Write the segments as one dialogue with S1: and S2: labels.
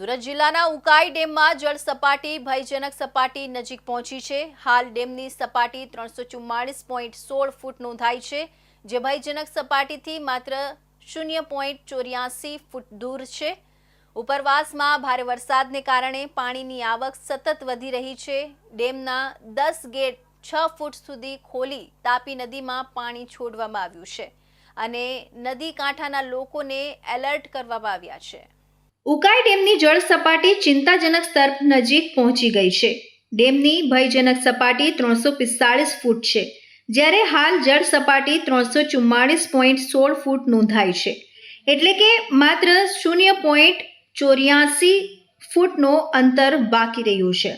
S1: સુરત જિલ્લાના ઉકાઈ ડેમમાં જળ સપાટી, ભયજનક સપાટી નજીક પહોંચી છે. હાલ ડેમની સપાટી ત્રણસો ચુમ્માળીસ પોઈન્ટ સોળ ફૂટ નોંધાઈ છે, જે ભયજનક સપાટીથી માત્ર શૂન્ય પોઈન્ટ ચોર્યાસી ફૂટ દૂર છે. ઉપરવાસમાં ભારે વરસાદને કારણે પાણીની આવક સતત વધી રહી છે. ડેમના દસ ગેટ છ ફૂટ સુધી ખોલી તાપી નદીમાં પાણી છોડવામાં આવ્યું છે અને નદી કાંઠાના લોકોને એલર્ટ કરવામાં આવ્યા છે.
S2: ઉકાઈ ડેમની જળ સપાટી ચિંતાજનક સ્તર નજીક પહોંચી ગઈ છે. ડેમની ભયજનક સપાટી ત્રણસો પિસ્તાળીસ ફૂટ છે, જ્યારે હાલ જળ સપાટી ત્રણસો ચુમ્માળીસ પોઈન્ટ સોળ ફૂટ નોંધાઈ છે. એટલે કે માત્ર શૂન્ય પોઈન્ટ ચોર્યાસી ફૂટનો અંતર બાકી રહ્યું છે.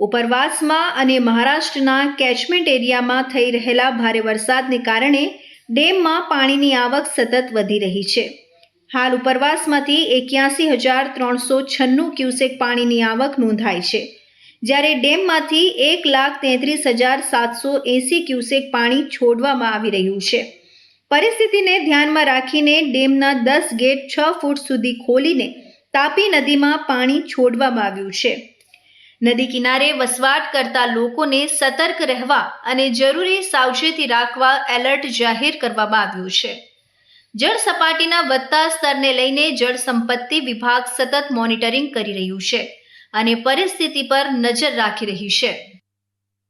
S2: ઉપરવાસમાં અને મહારાષ્ટ્રના કેચમેન્ટ એરિયામાં થઈ રહેલા ભારે વરસાદને કારણે ડેમમાં પાણીની આવક સતત વધી રહી છે. હાલ ઉપરવાસમાંથી એક્યાસી હજાર ત્રણસો છન્નું ક્યુસેક પાણીની આવક નોંધાઈ છે. જ્યારે ડેમમાંથી એક લાખ તેત્રીસ હજાર સાતસો એંસી ક્યુસેક પાણી છોડવામાં આવી રહ્યું છે. પરિસ્થિતિને ધ્યાનમાં રાખીને ડેમના દસ ગેટ છ ફૂટ સુધી ખોલીને તાપી નદીમાં પાણી છોડવામાં આવ્યું છે. નદી કિનારે વસવાટ કરતા લોકોને સતર્ક રહેવા અને જરૂરી સાવચેતી રાખવા એલર્ટ જાહેર કરવામાં આવ્યું છે. જળ સપાટીના વધતા સ્તરને લઈને જળ સંપત્તિ વિભાગ સતત મોનિટરિંગ કરી રહ્યું છે અને પરિસ્થિતિ પર નજર રાખી રહી છે.